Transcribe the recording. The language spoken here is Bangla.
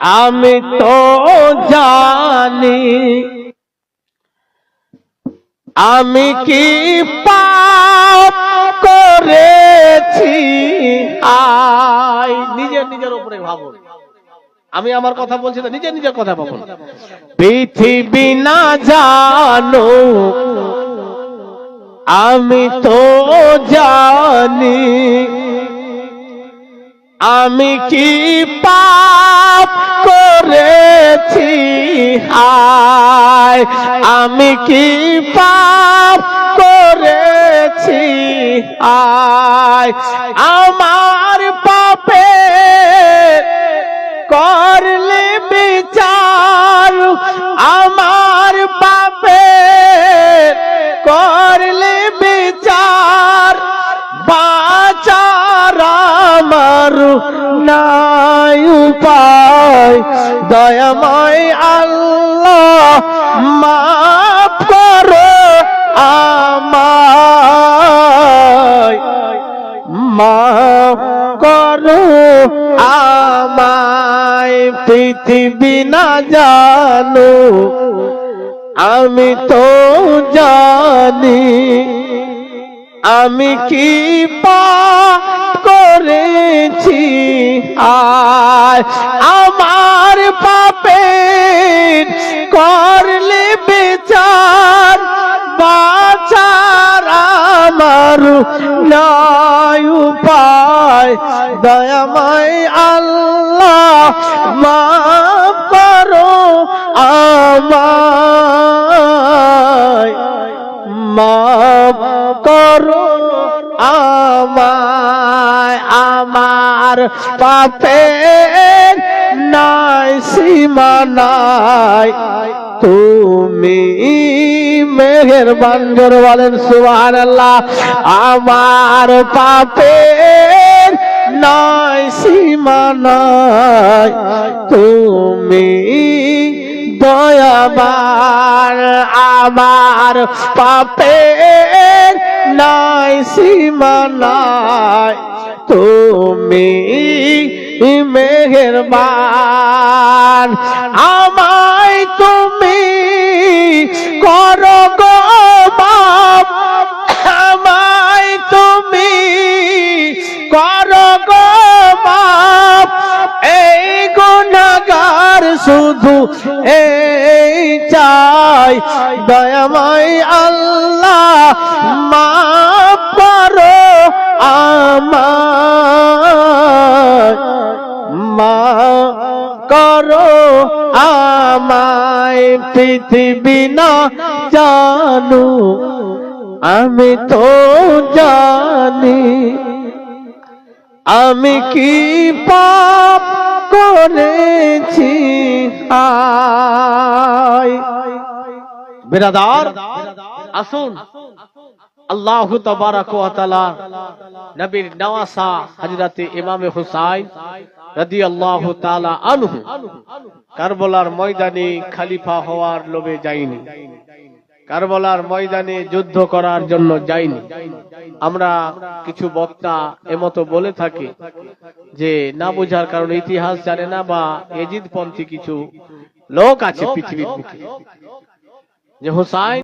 আমি তো জানি আমি কি পাপ করেছি? আই নিজের নিজের উপরে ভাবুন। আমি আমার কথা বলছি না নিজের নিজের কথা ভাবুন। পৃথিবী না জানো আমি তো জানি আমি কি পাপ করেছি? হায় আমি কি পাপ করেছি? হায় আমার পাপে করলে বিচার উপায় দয়াময় আল্লাহ মাফ করো মাফ করো আমায়, পৃথিবী না জানো। আমি তো জানি আমি কি পাপ আমার পাপের করলে বিচার বাচার আমার নাই উপায়। দয়াময় আল্লাহ মা করো আমায়। মাফ করো আমায়, আমার পাপের নাই, সীমা নাই। তুমি মেঘের বাঞ্জর বলেন সুবাহ আমার পাপের নাই, সীমা নাই। তুমি দয়াবার আমার পাপের নাই, সীমা নাই। তুমি মেহেরবান। আমায় তুমি করো গো বাপ। আমায় তুমি করো গো বাপ। এই গুণাগার শুধু এই চাই। দয়াময় আল্লাহ মাফ করো আমায় পৃথিবী না জানু। আমি তো জানি। আমি কি পাপ করেছি? বিরাদার আসুন। আল্লাহ নবীর নওয়াসা হযরতে ইমামে হুসাইন কারবালার ময়দানে খলিফা হওয়ার লোভে যায়নি কারবালার ময়দানে যুদ্ধ করার জন্য যায়নি আমরা কিছু বক্তা এমতো বলে থাকি যে, না বোঝার কারণে ইতিহাস জানে না বা এজিদ পন্থী কিছু লোক আছে পৃথিবীর যে হুসাইন